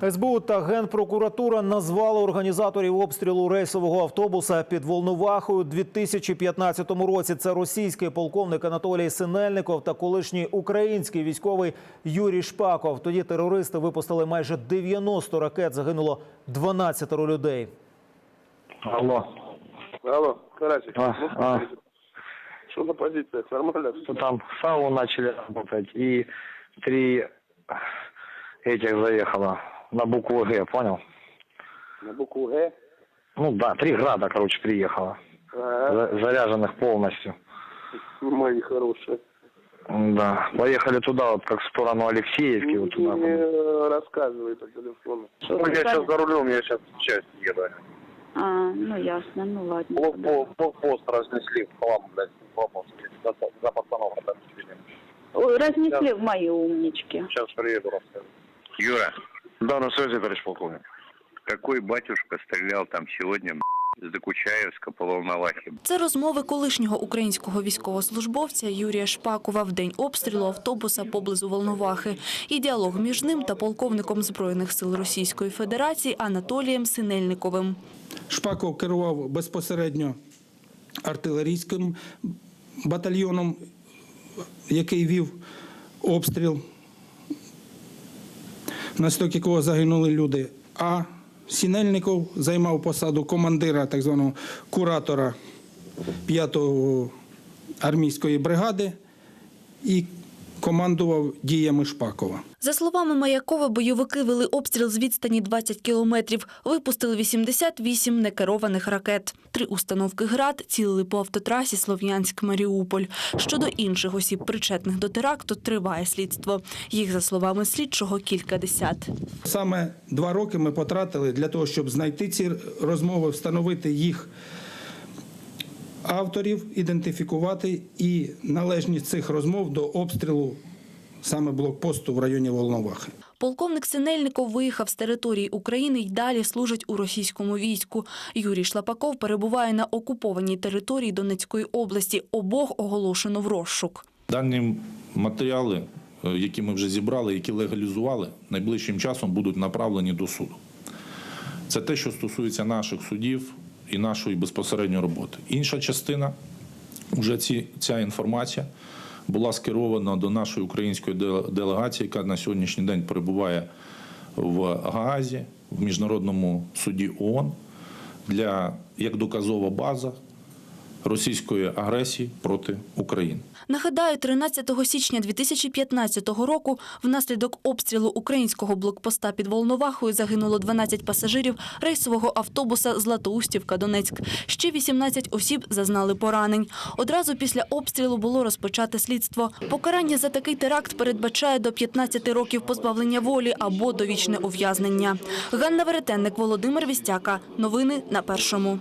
СБУ та Генпрокуратура назвали організаторів обстрілу рейсового автобуса під Волновахою у 2015 році. Це російський полковник Анатолій Синельников та колишній український військовий Юрій Шпаков. Тоді терористи випустили майже 90 ракет. Загинуло 12 людей. Алло. Алло, Карасик, А, ну, а. что на позициях? Нормально? Там САУ начали работать и три этих заехало на букву Г, понял? На букву Г? Ну да, три града, короче, приехало. Ага, За- заряженных полностью. мои хорошие. Да. Поехали туда, вот как в сторону Алексеевки, вот туда. Не рассказывай по телефону. Ну, я сейчас за рулем, я сейчас в часть еду. А, ну ясно, ну ладно. Блокпост, блокпост разнесли в хлам, блядь, блокпост. За, за пацанов. Ой, разнесли в мои умнички. Сейчас приеду, расскажу. Юра, Да, на связи, товарищ полковник. какой батюшка стрелял там сегодня б***ь, с Докучаевска по Волновахе? Це розмови колишнього українського військовослужбовця Юрія Шпакова в день обстрілу автобуса поблизу Волновахи і діалог між ним та полковником Збройних сил Російської Федерації Анатолієм Синельниковим. Шпаков керував безпосередньо артилерійським батальйоном, який вів обстріл, внаслідок якого загинули люди. А Сінельников займав посаду командира так званого куратора 5-го армійської бригади і командував діями Шпакова. За словами Маякова, бойовики вели обстріл з відстані 20 кілометрів. Випустили 88 некерованих ракет. Три установки «Град» цілили по автотрасі Слов'янськ-Маріуполь. Щодо інших осіб, причетних до теракту, триває слідство. Їх, за словами слідчого, кількадесят. Саме два роки ми потратили для того, щоб знайти ці розмови, встановити їх авторів, ідентифікувати і належність цих розмов до обстрілу саме блокпосту в районі Волновахи. Полковник Синельников виїхав з території України й далі служить у російському війську. Юрій Шлапаков перебуває на окупованій території Донецької області. Обох оголошено в розшук. Дані матеріали, е, які ми вже зібрали, які легалізували, найближчим часом будуть направлені до суду. Це те, що стосується наших судів і нашої безпосередньої роботи. Інша частина, вже ці, ця інформація була скерована до нашої української делегації, яка на сьогоднішній день перебуває в Гаазі, в Міжнародному суді ООН, для, як доказова база російської агресії проти України. Нагадаю, 13 січня 2015 року внаслідок обстрілу українського блокпоста під Волновахою загинуло 12 пасажирів рейсового автобуса Златоустівка-Донецьк. Ще 18 осіб зазнали поранень. Одразу після обстрілу було розпочате слідство. Покарання за такий теракт передбачає до 15 років позбавлення волі або довічне ув'язнення. Ганна Веретенник, Володимир Вістяка. Новини на Першому.